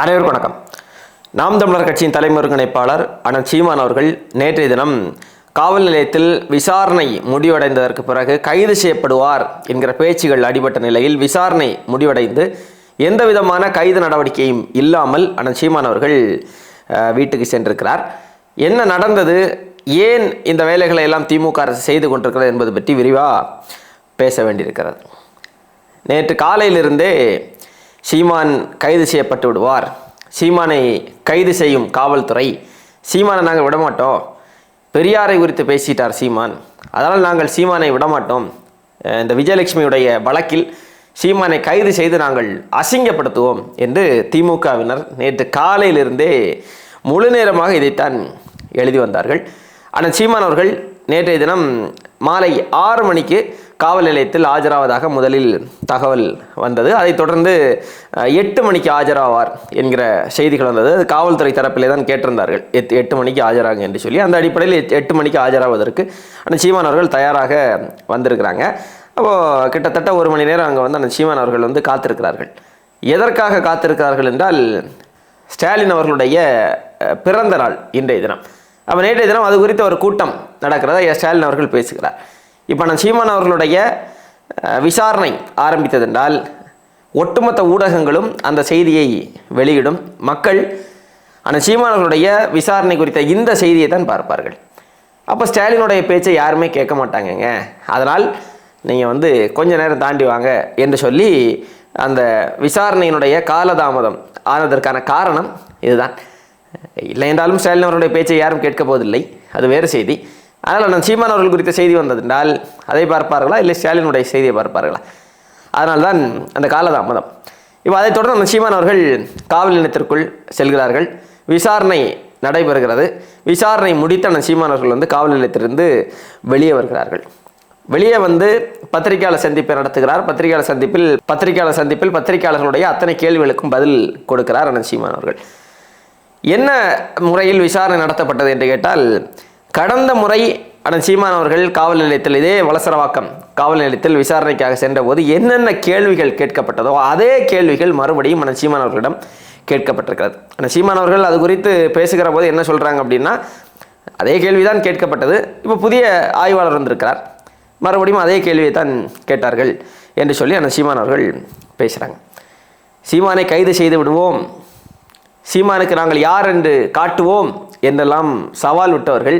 அனைவருக்கும் வணக்கம். நாம் தமிழர் கட்சியின் தலைமை ஒருங்கிணைப்பாளர் அண்ணன் சீமான் அவர்கள் நேற்றைய தினம் காவல் நிலையத்தில் விசாரணை முடிவடைந்ததற்கு பிறகு கைது செய்யப்படுவார் என்கிற பேச்சுகள் அடிபட்ட நிலையில் விசாரணை முடிவடைந்து எந்த விதமான கைது நடவடிக்கையும் இல்லாமல் அண்ணன் சீமான் அவர்கள் வீட்டுக்கு சென்றிருக்கிறார். என்ன நடந்தது? ஏன் இந்த வேலைகளை எல்லாம் திமுக அரசு செய்து கொண்டிருக்கிறது என்பது பற்றி விரிவாக பேச வேண்டியிருக்கிறது. நேற்று காலையிலிருந்தே சீமான் கைது செய்யப்பட்டு விடுவார். சீமானை கைது செய்யும் காவல்துறை. சீமானை நாங்கள் விடமாட்டோம். பெரியாரை குறித்து பேசிட்டார் சீமான். அதனால் நாங்கள் சீமானை விடமாட்டோம். இந்த விஜயலட்சுமியுடைய வழக்கில் சீமானை கைது செய்து நாங்கள் அசிங்கப்படுத்துவோம் என்று திமுகவினர் நேற்று காலையிலிருந்தே முழு நேரமாக இதைத்தான் எழுதி வந்தார்கள். ஆனால் சீமான் அவர்கள் நேற்றைய தினம் மாலை ஆறு மணிக்கு காவல் நிலையத்தில் ஆஜராவதாக முதலில் தகவல் வந்தது. அதைத் தொடர்ந்து எட்டு மணிக்கு ஆஜராவார் என்கிற செய்திகள் வந்தது. அது காவல்துறை தரப்பிலே தான் கேட்டிருந்தார்கள். எட்டு எட்டு மணிக்கு ஆஜராங்க என்று சொல்லி. அந்த அடிப்படையில் எட்டு- மணிக்கு ஆஜராவதற்கு அந்த சீமான் அவர்கள் தயாராக வந்திருக்கிறாங்க. அப்போது கிட்டத்தட்ட ஒரு மணி நேரம் அங்கே வந்து அந்த சீமான் அவர்கள் வந்து காத்திருக்கிறார்கள். எதற்காக காத்திருக்கிறார்கள் என்றால் ஸ்டாலின் அவர்களுடைய பிறந்த நாள் இன்றைய தினம். அப்போ நேற்றைய தினம் அது குறித்த ஒரு கூட்டம் நடக்கிறதா? ஸ்டாலின் அவர்கள் பேசுகிறார். இப்போ நான் சீமான் அவர்களுடைய விசாரணை ஆரம்பித்ததென்றால் ஒட்டுமொத்த ஊடகங்களும் அந்த செய்தியை வெளியிடும் மக்கள் அந்த சீமானவர்களுடைய விசாரணை குறித்த இந்த செய்தியை தான் பார்ப்பார்கள். அப்போ ஸ்டாலினுடைய பேச்சை யாருமே கேட்க மாட்டாங்கங்க. அதனால் நீங்கள் வந்து கொஞ்ச நேரம் தாண்டி வாங்க என்று சொல்லி அந்த விசாரணையினுடைய காலதாமதம் ஆனதற்கான காரணம் இதுதான். இல்லை என்றாலும் ஸ்டாலின் அவருடைய பேச்சை யாரும் கேட்க போவதில்லை. அது வேறு செய்தி. அதனால் நான் சீமான் அவர்கள் குறித்த செய்தி வந்ததென்றால் அதை பார்ப்பார்களா? இல்லை ஸ்டாலினுடைய செய்தியை பார்ப்பார்களா? அதனால்தான் அந்த காலதாமதம். இப்போ அதைத் தொடர்ந்து அந்த சீமான் அவர்கள் காவல் நிலையத்திற்குள் செல்கிறார்கள். விசாரணை நடைபெறுகிறது. விசாரணை முடித்த அந்த சீமான் அவர்கள் வந்து காவல் நிலையத்திலிருந்து வெளியே வருகிறார்கள். வெளியே வந்து பத்திரிகையாளர் சந்திப்பை நடத்துகிறார். பத்திரிகையாளர் சந்திப்பில் பத்திரிகையாளர் சந்திப்பில் பத்திரிகையாளர்களுடைய அத்தனை கேள்விகளுக்கும் பதில் கொடுக்கிறார் அனந்த் சீமான் அவர்கள். என்ன முறையில் விசாரணை நடத்தப்பட்டது என்று கேட்டால் கடந்த முறை அண்ணன் சீமான் அவர்கள் காவல் நிலையத்தில் இதே வலசரவாக்கம் காவல் நிலையத்தில் விசாரணைக்காக சென்றபோது என்னென்ன கேள்விகள் கேட்கப்பட்டதோ அதே கேள்விகள் மறுபடியும் அண்ணன் சீமான் அவர்களிடம் கேட்கப்பட்டிருக்கிறது. அண்ணன் சீமான் அவர்கள் அது குறித்து பேசுகிற போது என்ன சொல்கிறாங்க அப்படின்னா அதே கேள்விதான் கேட்கப்பட்டது. இப்போ புதிய ஆய்வாளர் வந்திருக்கிறார். மறுபடியும் அதே கேள்வியை தான் கேட்டார்கள் என்று சொல்லி அந்த சீமான் அவர்கள் பேசுகிறாங்க சீமானை கைது செய்து விடுவோம். சீமானுக்கு நாங்கள் யார் என்று காட்டுவோம் என்றெல்லாம் சவால் விட்டவர்கள்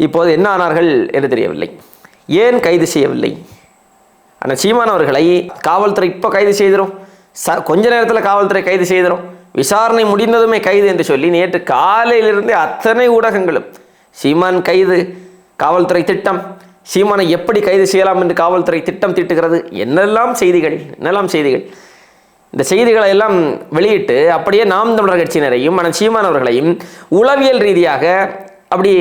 இப்போது என்ன ஆனார்கள் என்று தெரியவில்லை. ஏன் கைது செய்யவில்லை? ஆனால் சீமான் அவர்களை காவல்துறை இப்போ கைது செய்திரும். ச கொஞ்ச நேரத்தில் காவல்துறை கைது செய்திரும். விசாரணை முடிந்ததுமே கைது என்று சொல்லி நேற்று காலையிலிருந்தே அத்தனை ஊடகங்களும் சீமான் கைது காவல்துறை திட்டம் சீமானை எப்படி கைது செய்யலாம் என்று காவல்துறை திட்டம் தீட்டுகிறது என்னெல்லாம் செய்திகள் என்னெல்லாம் செய்திகள்? இந்த செய்திகளை எல்லாம் வெளியிட்டு அப்படியே நாம் தமிழர் கட்சியினரையும் ஆனால் சீமான் அவர்களையும் உளவியல் ரீதியாக அப்படி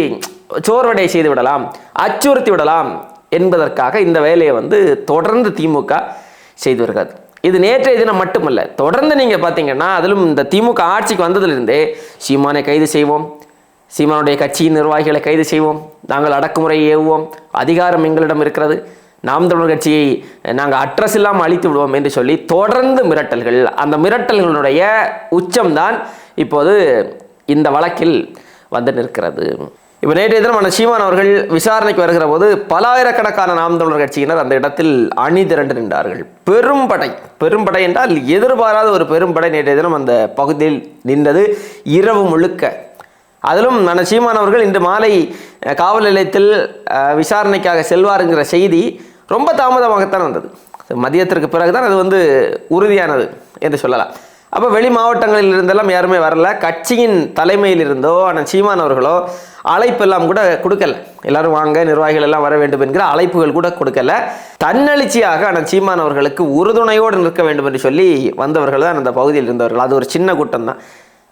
சோர்வடை செய்து விடலாம் அச்சுறுத்தி விடலாம் என்பதற்காக இந்த வேலையை வந்து தொடர்ந்து திமுக செய்து வருகிறது. இது நேற்றைய தினம் மட்டுமல்ல தொடர்ந்து நீங்கள் பார்த்தீங்கன்னா அதிலும் இந்த திமுக ஆட்சிக்கு வந்ததிலிருந்தே சீமானை கைது செய்வோம் சீமானுடைய கட்சியின் நிர்வாகிகளை கைது செய்வோம் நாங்கள் அடக்குமுறையை ஏவுவோம் அதிகாரம் எங்களிடம் இருக்கிறது நாம் தமிழர் கட்சியை நாங்கள் அட்ரஸ் இல்லாமல் அழித்து விடுவோம் என்று சொல்லி தொடர்ந்து மிரட்டல்கள் அந்த மிரட்டல்களுடைய உச்சம்தான் இப்போது இந்த வழக்கில் வந்து நிற்கிறது. இப்போ நேற்றைய தினம் அந்த சீமான் அவர்கள் விசாரணைக்கு வருகிற போது பலாயிரக்கணக்கான நாம் தமிழர் கட்சியினர் அந்த இடத்தில் அணி திரண்டு நின்றார்கள். பெரும்படை பெரும்படை என்றால் எதிர்பாராத ஒரு பெரும்படை நேற்றைய தினம் அந்த பகுதியில் நின்றது இரவு முழுக்க. அதிலும் அந்த சீமான் அவர்கள் இன்று மாலை காவல் நிலையத்தில் விசாரணைக்காக செல்வாருங்கிற செய்தி ரொம்ப தாமதமாகத்தான் வந்தது. மதியத்திற்கு பிறகுதான் அது வந்து உறுதியானது என்று சொல்லலாம். அப்போ வெளி மாவட்டங்களில் இருந்தெல்லாம் யாருமே வரல. கட்சியின் தலைமையில் இருந்தோ ஆனால் சீமான் அவர்களோ அழைப்பெல்லாம் கூட கொடுக்கல. எல்லாரும் வாங்க நிர்வாகிகள் எல்லாம் வர வேண்டும் என்கிற அழைப்புகள் கூட கொடுக்கல. தன்னெழுச்சியாக ஆனால் சீமான் அவர்களுக்கு உறுதுணையோடு நிற்க வேண்டும் என்று சொல்லி வந்தவர்கள் தான் அந்த பகுதியில் இருந்தவர்கள். அது ஒரு சின்ன கூட்டம் தான்.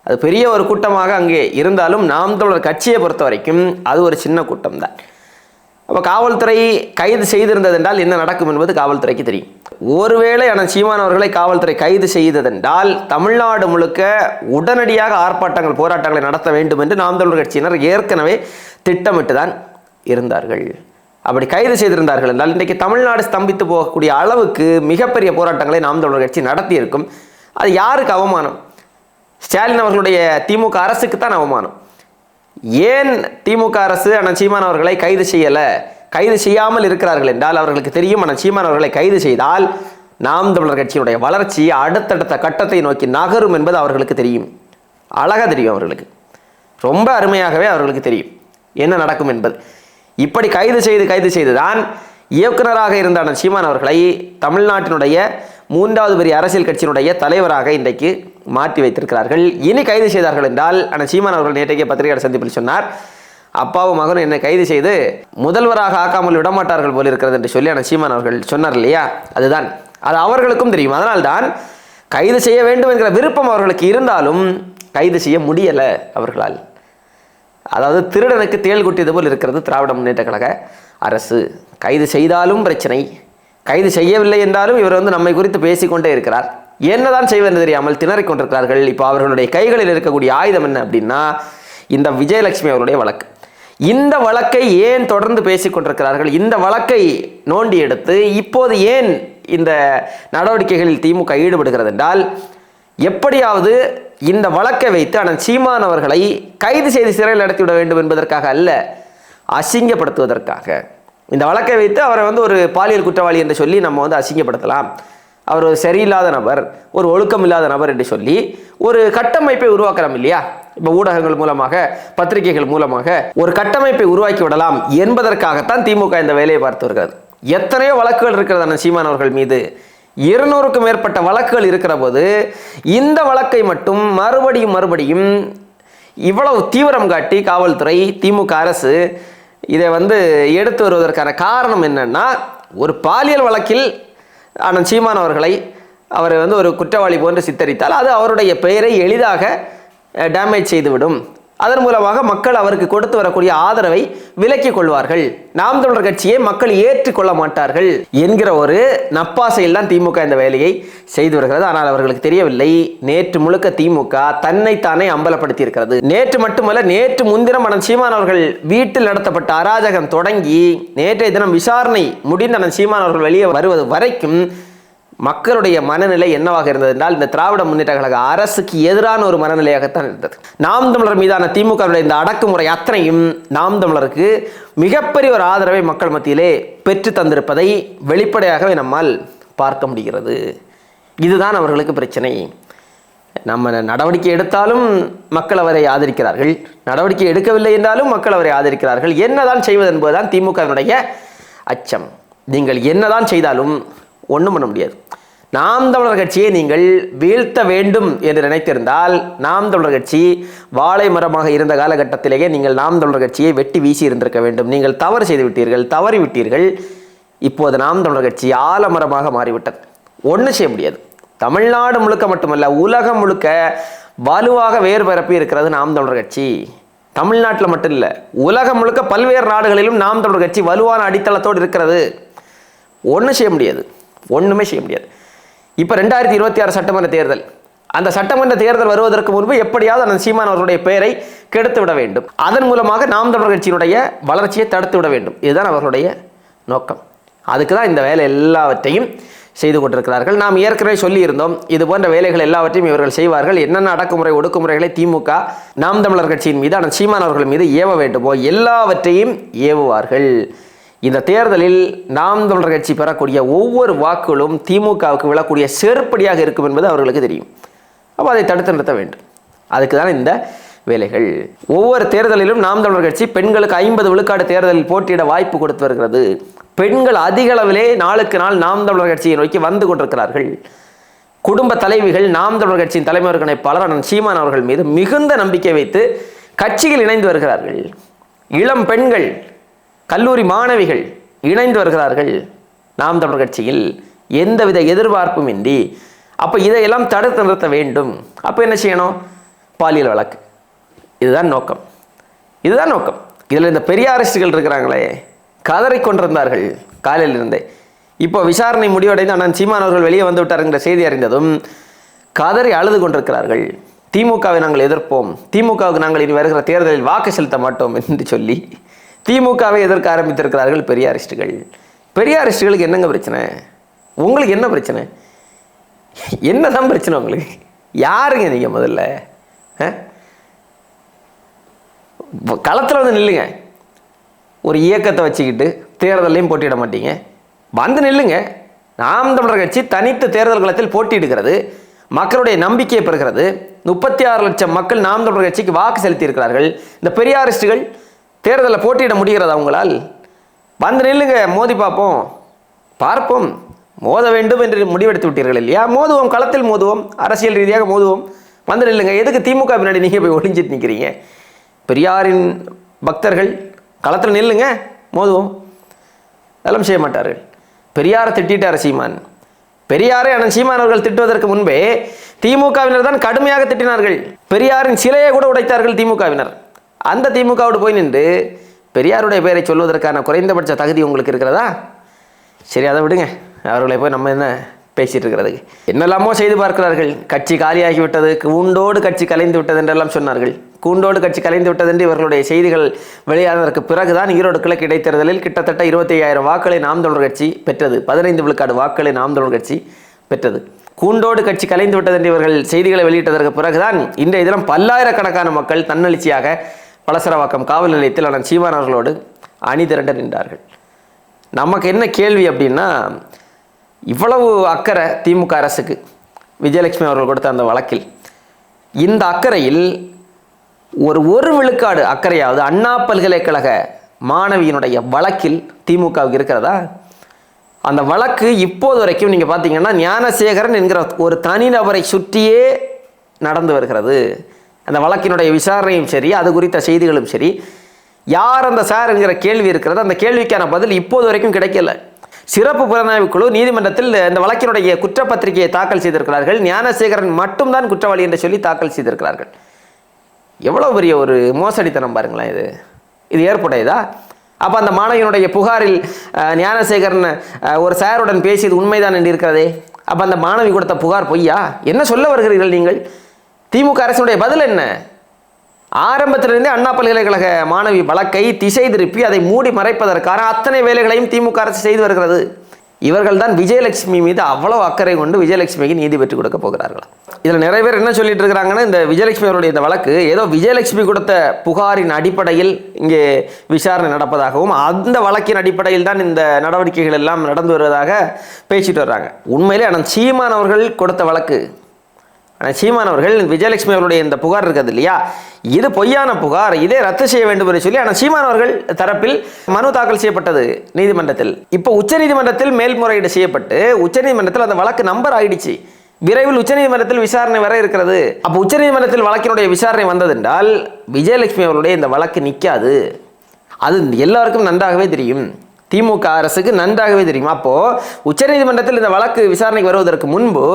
அது பெரிய ஒரு கூட்டமாக அங்கே இருந்தாலும் நாம் தமிழர் கட்சியை பொறுத்த வரைக்கும் அது ஒரு சின்ன கூட்டம் தான். அப்போ காவல்துறை கைது செய்திருந்ததென்றால் என்ன நடக்கும் என்பது காவல்துறைக்கு தெரியும். ஒருவேளை ஆனால் சீமான் அவர்களை காவல்துறை கைது செய்ததென்றால் தமிழ்நாடு முழுக்க உடனடியாக ஆர்ப்பாட்டங்கள் போராட்டங்களை நடத்த வேண்டும் என்று நாம் தமிழர் கட்சியினர் ஏற்கனவே திட்டமிட்டு தான் இருந்தார்கள். அப்படி கைது செய்திருந்தார்கள் என்றால் இன்றைக்கு தமிழ்நாடு ஸ்தம்பித்து போகக்கூடிய அளவுக்கு மிகப்பெரிய போராட்டங்களை நாம் தமிழர் கட்சி நடத்தியிருக்கும். அது யாருக்கு அவமானம்? ஸ்டாலின் அவர்களுடைய திமுக அரசுக்கு தான் அவமானம். ஏன் திமுக அரசு அண்ணன் சீமான் அவர்களை கைது செய்யலை? கைது செய்யாமல் இருக்கிறார்கள் என்றால் அவர்களுக்கு தெரியும் ஆனால் சீமான் அவர்களை கைது செய்தால் நாம் தமிழர் கட்சியினுடைய வளர்ச்சி அடுத்தடுத்த கட்டத்தை நோக்கி நகரும் என்பது அவர்களுக்கு தெரியும். அழகாக தெரியும் அவர்களுக்கு. ரொம்ப அருமையாகவே அவர்களுக்கு தெரியும் என்ன நடக்கும் என்பது. இப்படி கைது செய்து கைது செய்து தான் இயக்குனராக சீமான் அவர்களை தமிழ்நாட்டினுடைய மூன்றாவது பெரிய அரசியல் கட்சியினுடைய தலைவராக இன்றைக்கு மாற்றி வைத்திருக்கிறார்கள். இனி கைது செய்தார்கள் என்றால் ஆனால் சீமான் அவர்கள் நேற்றைய பத்திரிகையாளர் சந்திப்பில் சொன்னார். அப்பாவும் மகனும் என்னை கைது செய்து முதல்வராக ஆக்காமல் விடமாட்டார்கள் போல் இருக்கிறது என்று சொல்லி ஆனால் சீமான் அவர்கள் சொன்னார் இல்லையா? அதுதான். அது அவர்களுக்கும் தெரியும். அதனால்தான் கைது செய்ய வேண்டும் என்கிற விருப்பம் அவர்களுக்கு இருந்தாலும் கைது செய்ய முடியலை அவர்களால். அதாவது திருடனுக்கு தேள் குட்டியது போல் இருக்கிறது திராவிட முன்னேற்ற கழக அரசு. கைது செய்தாலும் பிரச்சனை. கைது செய்யவில்லை என்றாலும் இவர் வந்து நம்மை குறித்து பேசிக்கொண்டே இருக்கிறார். என்னதான் செய்வது தெரியாமல் திணறிக் கொண்டிருக்கிறார்கள். இப்போ அவர்களுடைய கைகளில் இருக்கக்கூடிய ஆயுதம் என்ன அப்படின்னா இந்த விஜயலட்சுமி அவருடைய வழக்கு. இந்த வழக்கை ஏன் தொடர்ந்து பேசிக்கொண்டிருக்கிறார்கள் இந்த வழக்கை நோண்டி எடுத்து இப்போது ஏன் இந்த நடவடிக்கைகளில் திமுக ஈடுபடுகிறது என்றால் எப்படியாவது இந்த வழக்கை வைத்து அண்ணன் சீமான் அவர்களை கைது செய்து சிறையில் நடத்திவிட வேண்டும் என்பதற்காக அல்ல அசிங்கப்படுத்துவதற்காக. இந்த வழக்கை வைத்து அவரை வந்து ஒரு பாலியல் குற்றவாளி என்று சொல்லி நம்ம வந்து அசிங்கப்படுத்தலாம். அவர் ஒரு சரியில்லாத நபர் ஒரு ஒழுக்கம் இல்லாத நபர் என்று சொல்லி ஒரு கட்டமைப்பை உருவாக்குறோம் இல்லையா? இப்போ ஊடகங்கள் மூலமாக பத்திரிகைகள் மூலமாக ஒரு கட்டமைப்பை உருவாக்கி விடலாம் என்பதற்காகத்தான் திமுக இந்த வேலையை பார்த்து வருகிறது. எத்தனையோ வழக்குகள் இருக்கிறது அண்ணன் சீமான் அவர்கள் மீது. இருநூறுக்கும் மேற்பட்ட வழக்குகள் இருக்கிற போது இந்த வழக்கை மட்டும் மறுபடியும் மறுபடியும் இவ்வளவு தீவிரம் காட்டி காவல்துறை திமுக அரசு இதை வந்து எடுத்து வருவதற்கான காரணம் என்னன்னா ஒரு பாலியல் வழக்கில் அண்ணன் சீமான் அவர்களை அவரை வந்து ஒரு குற்றவாளி போன்று சித்தரித்தால் அது அவருடைய பெயரை எளிதாக டேமேஜ் செய்துவிடும். அதன் மூலமாக மக்கள் அவருக்கு கொடுத்து வரக்கூடிய ஆதரவை விலக்கிக் கொள்வார்கள். நாம் தொடர் கட்சியை மக்கள் ஏற்றுக்கொள்ள மாட்டார்கள் என்கிற ஒரு நப்பாசையில் தான் திமுக இந்த வேலையை செய்து வருகிறது. ஆனால் அவர்களுக்கு தெரியவில்லை. நேற்று முழுக்க திமுக தன்னைத்தானே அம்பலப்படுத்தி இருக்கிறது நேற்று மட்டுமல்ல நேற்று முன்தினம் அண்ணன் சீமான் அவர்கள் வீட்டில் நடத்தப்பட்ட அராஜகம் தொடங்கி நேற்றைய தினம் விசாரணை முடிந்த அண்ணன் சீமான் அவர்கள் வெளியே வருவது வரைக்கும் மக்களுடைய மனநிலை என்னவாக இருந்தது என்றால் இந்த திராவிட முன்னேற்ற கழக அரசுக்கு எதிரான ஒரு மனநிலையாகத்தான் இருந்தது. நாம் தமிழர் மீதான திமுகவுடைய இந்த அடக்குமுறை அத்தனையும் நாம் தமிழருக்கு மிகப்பெரிய ஒரு ஆதரவை மக்கள் மத்தியிலே பெற்று தந்திருப்பதை வெளிப்படையாகவே நம்மால் பார்க்க முடிகிறது. இதுதான் அவர்களுக்கு பிரச்சனை. நம்ம நடவடிக்கை எடுத்தாலும் மக்கள் அவரை ஆதரிக்கிறார்கள். நடவடிக்கை எடுக்கவில்லை என்றாலும் மக்கள் அவரை ஆதரிக்கிறார்கள். என்னதான் செய்வது என்பதுதான் திமுகவினுடைய அச்சம். நீங்கள் என்னதான் செய்தாலும் ஒன்றும் பண்ண முடியாது. நாம் தமிழர் கட்சியை நீங்கள் வீழ்த்த வேண்டும் என்று நினைத்திருந்தால் நாம் தமிழர் கட்சி வாழை மரமாக இருந்த காலகட்டத்திலேயே நீங்கள் நாம் தமிழர் கட்சியை வெட்டி வீசி இருந்திருக்க வேண்டும். நீங்கள் தவறு செய்து விட்டீர்கள் தவறி விட்டீர்கள். இப்போது நாம் தமிழர் கட்சி ஆலமரமாக மாறிவிட்டது. ஒன்றும் செய்ய முடியாது. தமிழ்நாடு முழுக்க மட்டுமல்ல உலகம் முழுக்க வலுவாக வேறு பரப்பி இருக்கிறது நாம் தமிழர் கட்சி. தமிழ்நாட்டில் மட்டும் இல்லை உலகம் முழுக்க பல்வேறு நாடுகளிலும் நாம் தமிழர் கட்சி வலுவான அடித்தளத்தோடு இருக்கிறது. ஒன்றும் செய்ய முடியாது. ஒன்றுமே செய்ய முடியாது. இப்போ ரெண்டாயிரத்தி இருபத்தி ஆறு சட்டமன்ற தேர்தல். அந்த சட்டமன்ற தேர்தல் வருவதற்கு முன்பு எப்படியாவது அந்த சீமான் அவர்களுடைய பெயரை கெடுத்து விட வேண்டும். அதன் மூலமாக நாம் தமிழர் கட்சியினுடைய வளர்ச்சியை தடுத்து விட வேண்டும். இதுதான் அவர்களுடைய நோக்கம். அதுக்கு தான் இந்த வேலை எல்லாவற்றையும் செய்து கொண்டிருக்கிறார்கள். நாம் ஏற்கனவே சொல்லியிருந்தோம் இது போன்ற வேலைகள் எல்லாவற்றையும் இவர்கள் செய்வார்கள். என்னென்ன அடக்குமுறை ஒடுக்குமுறைகளை திமுக நாம் தமிழர் கட்சியின் மீது ஆனால் சீமான் அவர்கள் மீது ஏவ வேண்டுமோ எல்லாவற்றையும் ஏவுவார்கள். இந்த தேர்தலில் நாம் தமிழர் கட்சி பெறக்கூடிய ஒவ்வொரு வாக்குகளும் திமுகவுக்கு விழக்கூடிய செருப்படியாக இருக்கும் என்பது அவர்களுக்கு தெரியும். அப்போ அதை தடுத்து நிறுத்த வேண்டும். அதுக்கு தான் இந்த வேலைகள். ஒவ்வொரு தேர்தலிலும் நாம் தமிழர் கட்சி பெண்களுக்கு ஐம்பது விழுக்காடு தேர்தலில் போட்டியிட வாய்ப்பு கொடுத்து வருகிறது. பெண்கள் அதிக அளவிலே நாளுக்கு நாள் நாம் தமிழர் கட்சியை நோக்கி வந்து கொண்டிருக்கிறார்கள். குடும்ப தலைவிகள் நாம் தமிழர் கட்சியின் தலைமையர்களை பலரான சீமான் அவர்கள் மீது மிகுந்த நம்பிக்கை வைத்து கட்சியில் இணைந்து வருகிறார்கள். இளம் பெண்கள் கல்லூரி மாணவிகள் இணைந்து வருகிறார்கள் நாம் தமிழர் கட்சியில். எந்தவித எதிர்பார்ப்பும் இன்றி. அப்போ இதையெல்லாம் தடுத்து நிறுத்த வேண்டும். அப்போ என்ன செய்யணும்? பாலியல் வழக்கு. இதுதான் நோக்கம். இதுதான் நோக்கம். இதில் இந்த பெரியாரிஸ்டுகள் இருக்கிறாங்களே கதறி கொண்டிருந்தார்கள் காலையில் இருந்தே இப்போ விசாரணை முடிவடைந்து அண்ணன் சீமான் அவர்கள் வெளியே வந்து விட்டாருங்கிற செய்தி அறிந்ததும் கதறி அழுது கொண்டிருக்கிறார்கள். திமுகவை நாங்கள் எதிர்ப்போம். திமுகவுக்கு நாங்கள் இனி வருகிற தேர்தலில் வாக்கு செலுத்த மாட்டோம் என்று சொல்லி திமுகவை எதிர்க்க ஆரம்பித்திருக்கிறார்கள் பெரியாரிஸ்டுகள். பெரியாரிஸ்டுகளுக்கு என்னங்க பிரச்சனை? உங்களுக்கு என்ன பிரச்சனை? என்னதான் பிரச்சனை உங்களுக்கு? யாருங்க நீங்கள் முதல்ல? களத்தில் வந்து நில்லுங்க. ஒரு இயக்கத்தை வச்சுக்கிட்டு தேர்தலையும் போட்டியிட மாட்டீங்க. வந்து நில்லுங்க. நாம் தமிழர் கட்சி தனித்து தேர்தல் களத்தில் போட்டியிடுகிறது. மக்களுடைய நம்பிக்கையை பெறுகிறது. முப்பத்தி ஆறு லட்சம் மக்கள் நாம் தமிழர் கட்சிக்கு வாக்கு செலுத்தியிருக்கிறார்கள். இந்த பெரியாரிஸ்டுகள் தேர்தலில் போட்டியிட முடிகிறதா உங்களால்? வந்து நில்லுங்க மோதி பார்ப்போம். பார்ப்போம். மோத வேண்டும் என்று முடிவெடுத்து விட்டீர்கள் இல்லையா? மோதுவோம் களத்தில் மோதுவோம் அரசியல் ரீதியாக மோதுவோம். வந்து நில்லுங்க எதுக்கு திமுக பின்னாடி நீங்கள் போய் ஒளிஞ்சிட்டு நிற்கிறீங்க பெரியாரின் பக்தர்கள் களத்தில் நில்லுங்க மோதுவோம். அதெல்லாம் செய்ய மாட்டார்கள். பெரியாரை திட்டார் சீமான். பெரியாரை அண்ணன் சீமான் அவர்கள் திட்டுவதற்கு முன்பே திமுகவினர் தான் கடுமையாக திட்டினார்கள். பெரியாரின் சிலையை கூட உடைத்தார்கள் திமுகவினர். அந்த திமுகவோடு போய் நின்று பெரியாருடைய பெயரை சொல்வதற்கான குறைந்தபட்ச தகுதி உங்களுக்கு இருக்கிறதா? சரி அதை விடுங்க. அவர்களை போய் நம்ம என்ன பேசிட்டு இருக்கிறதுக்கு? என்னெல்லாமோ செய்து பார்க்கிறார்கள். கட்சி காலியாகிவிட்டது கூண்டோடு கட்சி கலைந்து விட்டது என்றெல்லாம் சொன்னார்கள். கூண்டோடு கட்சி கலைந்து விட்டது என்று இவர்களுடைய செய்திகள் வெளியானதற்கு பிறகுதான் ஈரோடு கிழக்கு இடைத்தேர்தலில் கிட்டத்தட்ட இருபத்தி ஐயாயிரம் வாக்களை நாம் தமிழர் கட்சி பெற்றது. பதினைந்து விழுக்காடு வாக்களை நாம் தமிழர் கட்சி பெற்றது. கூண்டோடு கட்சி கலைந்து விட்டது என்று இவர்கள் செய்திகளை வெளியிட்டதற்கு பிறகுதான் இன்றைய தினம் பல்லாயிரக்கணக்கான மக்கள் தன்னெழுச்சியாக பலசரவாக்கம் காவல் நிலையத்தில் அண்ணன் சீமான் அவர்களோடு அணி திரண்டு நின்றார்கள். நமக்கு என்ன கேள்வி அப்படின்னா இவ்வளவு அக்கறை திமுக அரசுக்கு விஜயலட்சுமி அவர்கள் கொடுத்த அந்த வழக்கில் இந்த அக்கறையில் ஒரு ஒரு விழுக்காடு அக்கறையாவது அண்ணா பல்கலைக்கழக மாணவியினுடைய வழக்கில் திமுகவுக்கு இருக்கிறதா? அந்த வழக்கு இப்போது வரைக்கும் நீங்கள் பார்த்தீங்கன்னா ஞானசேகரன் என்கிற ஒரு தனிநபரை சுற்றியே நடந்து வருகிறது. அந்த வழக்கினுடைய விசாரணையும் சரி அது குறித்த செய்திகளும் சரி யார் அந்த சார் என்கிற கேள்வி இருக்கிறது அந்த கேள்விக்கான பதில் இப்போது வரைக்கும் கிடைக்கல. சிறப்பு புலனாய்வு குழு நீதிமன்றத்தில் இந்த வழக்கினுடைய குற்றப்பத்திரிகையை தாக்கல் செய்திருக்கிறார்கள். ஞானசேகரன் மட்டும்தான் குற்றவாளி என்று சொல்லி தாக்கல் செய்திருக்கிறார்கள். எவ்வளோ பெரிய ஒரு மோசடித்தனம் பாருங்களேன் இது. இது ஏற்புடையதா? அப்போ அந்த மாணவியினுடைய புகாரில் ஞானசேகரன் ஒரு சாருடன் பேசியது உண்மைதான் என்று இருக்கிறதே. அப்போ அந்த மாணவி கொடுத்த புகார் பொய்யா? என்ன சொல்ல வருகிறீர்கள் நீங்கள்? திமுக அரசினுடைய பதில் என்ன? ஆரம்பத்திலிருந்தே அண்ணா பல்கலைக்கழக மாணவி வழக்கை திசை திருப்பி அதை மூடி மறைப்பதற்கான அத்தனை வேலைகளையும் திமுக அரசு செய்து வருகிறது. இவர்கள் தான் விஜயலட்சுமி மீது அவ்வளவு அக்கறை கொண்டு விஜயலட்சுமிக்கு நீதி பெற்றுக் கொடுக்க போகிறார்களா. இதில் நிறைய பேர் என்ன சொல்லிட்டு இருக்கிறாங்கன்னா இந்த விஜயலட்சுமி அவருடைய இந்த வழக்கு ஏதோ விஜயலட்சுமி கொடுத்த புகாரின் அடிப்படையில் இங்கே விசாரணை நடப்பதாகவும் அந்த வழக்கின் அடிப்படையில் தான் இந்த நடவடிக்கைகள் எல்லாம் நடந்து வருவதாக பேசிட்டு வர்றாங்க. உண்மையிலே ஆனால் சீமான் அவர்கள் கொடுத்த வழக்கு ஆனால் சீமான் அவர்கள் விஜயலட்சுமி அவருடைய இந்த புகார் இருக்குது இல்லையா? இது பொய்யான புகார் இதே ரத்து செய்ய வேண்டும் என்று சொல்லி ஆனால் சீமான் அவர்கள் தரப்பில் மனு தாக்கல் செய்யப்பட்டது நீதிமன்றத்தில். இப்போ உச்சநீதிமன்றத்தில் மேல்முறையீடு செய்யப்பட்டு உச்சநீதிமன்றத்தில் அந்த வழக்கு நம்பர் ஆயிடுச்சு. விரைவில் உச்சநீதிமன்றத்தில் விசாரணை வர இருக்கிறது. அப்போ உச்சநீதிமன்றத்தில் வழக்கினுடைய விசாரணை வந்ததென்றால் விஜயலட்சுமி அவருடைய இந்த வழக்கு நிற்காது அது எல்லாருக்கும் நன்றாகவே தெரியும். திமுக அரசுக்கு நன்றாகவே தெரியும். அப்போது உச்சநீதிமன்றத்தில் இந்த வழக்கு விசாரணைக்கு வருவதற்கு முன்பு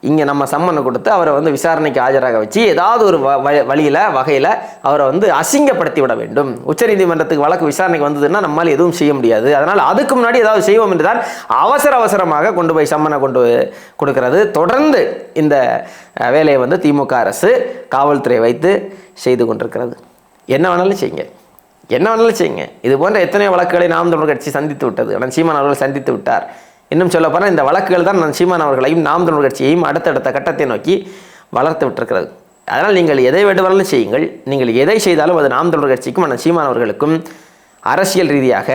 இங்கே நம்ம சம்மனை கொடுத்து அவரை வந்து விசாரணைக்கு ஆஜராக வச்சு ஏதாவது ஒரு வ- வ- வகையில் அவரை வந்து அசிங்கப்படுத்தி விட வேண்டும். உச்சநீதிமன்றத்துக்கு வழக்கு விசாரணைக்கு வந்ததுன்னா நம்மால் எதுவும் செய்ய முடியாது. அதனால் அதுக்கு முன்னாடி ஏதாவது செய்வோம் என்று தான் அவசர அவசரமாக கொண்டு போய் சம்மனை கொண்டு கொடுக்கறது கொடுக்கிறது. தொடர்ந்து இந்த வேலையை வந்து திமுக அரசு காவல்துறை வைத்து செய்து கொண்டிருக்கிறது. என்ன வேணாலும் செய்யுங்க. என்ன வேணாலும் செய்யுங்க. இது போன்ற எத்தனையோ வழக்குகளை நாம் தமிழ் கட்சி சந்தித்து விட்டது. ஆனால் சீமான் அவர்கள் சந்தித்து விட்டார். இன்னும் சொல்ல போனால் இந்த வழக்குகள் தான் நான் சீமான் அவர்களையும் நாம் தமிழ் கட்சியையும் அடுத்தடுத்த கட்டத்தை நோக்கி வளர்த்து விட்டிருக்கிறது. அதனால் நீங்கள் எதை வேண்டுமானாலும் செய்யுங்கள். நீங்கள் எதை செய்தாலும் அது நாம் தமிழர் கட்சிக்கும் ஆனால் சீமான் அவர்களுக்கும் அரசியல் ரீதியாக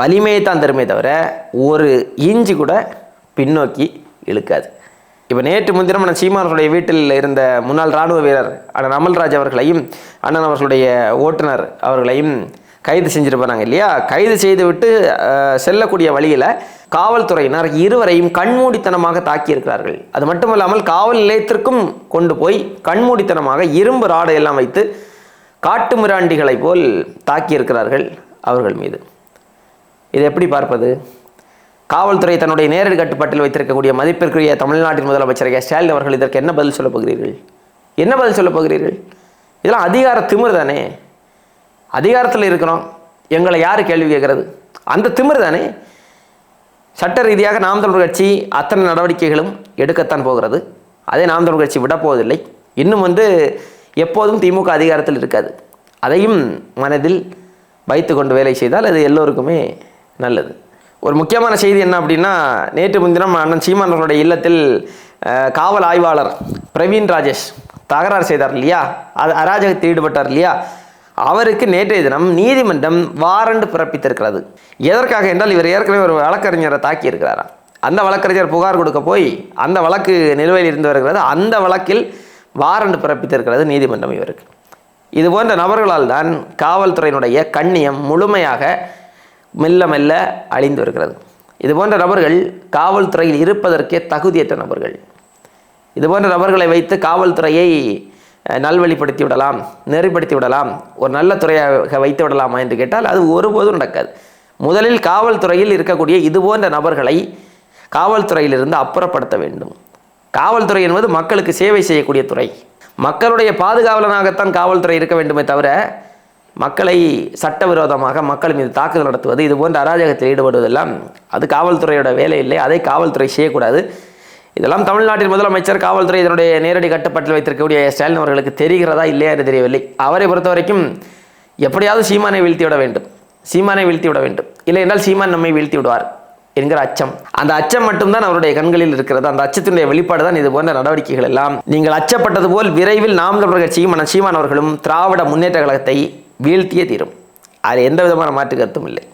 வலிமையை தான் தருமே தவிர ஒரு இஞ்சி கூட பின்னோக்கி இழுக்காது. இப்போ நேற்று முன்தினம் அண்ணன் சீமானவர்களுடைய வீட்டில் இருந்த முன்னாள் ராணுவ வீரர் அண்ணன் அமல்ராஜ் அவர்களையும் அண்ணன் அவர்களுடைய ஓட்டுநர் அவர்களையும் கைது செஞ்சுருப்பாங்க இல்லையா? கைது செய்துவிட்டு செல்லக்கூடிய வழியில் காவல்துறையினர் இருவரையும் கண்மூடித்தனமாக தாக்கியிருக்கிறார்கள். அது மட்டுமல்லாமல் காவல் நிலையத்திற்கும் கொண்டு போய் கண்மூடித்தனமாக இரும்பு ராடை எல்லாம் வைத்து காட்டு மிராண்டிகளைப் போல் தாக்கியிருக்கிறார்கள் அவர்கள் மீது. இதை எப்படி பார்ப்பது? காவல்துறை தன்னுடைய நேரடி கட்டுப்பாட்டில் வைத்திருக்கக்கூடிய மதிப்பிற்குரிய தமிழ்நாட்டின் முதலமைச்சர் கே. ஸ்டாலின் அவர்கள் இதற்கு என்ன பதில் சொல்லப் போகிறீர்கள்? என்ன பதில் சொல்லப் போகிறீர்கள்? இதெல்லாம் அதிகார திமிர் தானே. அதிகாரத்தில் இருக்கிறோம். எங்களை யார் கேள்வி கேட்கறது? அந்த திமிர் தானே சட்ட ரீதியாக நாம் தமிழர் கட்சி அத்தனை நடவடிக்கைகளும் எடுக்கத்தான் போகிறது. அதே நாம் தமிழர் கட்சி விடப்போவதில்லை இன்னும் வந்து எப்போதும் திமுக அதிகாரத்தில் இருக்காது. அதையும் மனதில் வைத்துக்கொண்டு வேலை செய்தால் அது எல்லோருக்குமே நல்லது. ஒரு முக்கியமான செய்தி என்ன அப்படின்னா நேற்று முன்தினம் அண்ணன் சீமான் அவர்களுடைய இல்லத்தில் காவல் ஆய்வாளர் பிரவீன் ராஜேஷ் தகராறு செய்தார் இல்லையா? அது அராஜகத்தில் ஈடுபட்டார் இல்லையா? அவருக்கு நேற்றைய தினம் நீதிமன்றம் வாரண்ட் பிறப்பித்திருக்கிறது. எதற்காக என்றால் இவர் ஏற்கனவே ஒரு வழக்கறிஞரை தாக்கி இருக்கிறாரா அந்த வழக்கறிஞர் புகார் கொடுக்க போய் அந்த வழக்கு நிலுவையில் இருந்து வருகிறது. அந்த வழக்கில் வாரண்ட் பிறப்பித்திருக்கிறது நீதிமன்றம் இவருக்கு. இது போன்ற நபர்களால் தான் காவல்துறையினுடைய கண்ணியம் முழுமையாக மெல்ல மெல்ல அழிந்து வருகிறது. இது போன்ற நபர்கள் காவல்துறையில் இருப்பதற்கே தகுதியற்ற நபர்கள். இது போன்ற நபர்களை வைத்து காவல்துறையை நல்வழிப்படுத்தி விடலாம் நெறிப்படுத்தி விடலாம் ஒரு நல்ல துறையாக வைத்து விடலாமா என்று கேட்டால் அது ஒருபோதும் நடக்காது. முதலில் காவல்துறையில் இருக்கக்கூடிய இது போன்ற நபர்களை காவல்துறையிலிருந்து அப்புறப்படுத்த வேண்டும். காவல்துறை என்பது மக்களுக்கு சேவை செய்யக்கூடிய துறை. மக்களுடைய பாதுகாவலனாகத்தான் காவல்துறை இருக்க வேண்டுமே தவிர மக்களை சட்டவிரோதமாக மக்கள் மீது தாக்குதல் நடத்துவது இது போன்ற அராஜகத்தில் ஈடுபடுவதெல்லாம் அது காவல்துறையோட வேலை இல்லை. அதை காவல்துறை செய்யக்கூடாது. இதெல்லாம் தமிழ்நாட்டின் முதலமைச்சர் காவல்துறை இதனுடைய நேரடி கட்டுப்பாட்டில் வைத்திருக்கக்கூடிய ஸ்டாலின் அவர்களுக்கு தெரிகிறதா இல்லையா என்று தெரியவில்லை. அவரை பொறுத்த வரைக்கும் எப்படியாவது சீமானை வீழ்த்தி விட வேண்டும். சீமானை வீழ்த்தி விட வேண்டும். இல்லை என்றால் சீமான் நம்மை வீழ்த்தி விடுவார் என்கிற அச்சம். அந்த அச்சம் மட்டும்தான் அவருடைய கண்களில் இருக்கிறது. அந்த அச்சத்தினுடைய வெளிப்பாடு தான் இது போன்ற நடவடிக்கைகள் எல்லாம். நீங்கள் அச்சப்பட்டது போல் விரைவில் நாம் தமிழர் கட்சியும் சீமான் அவர்களும் திராவிட முன்னேற்ற கழகத்தை வீழ்த்தியே தீரும். அது எந்த விதமான மாற்று கருத்தும் இல்லை.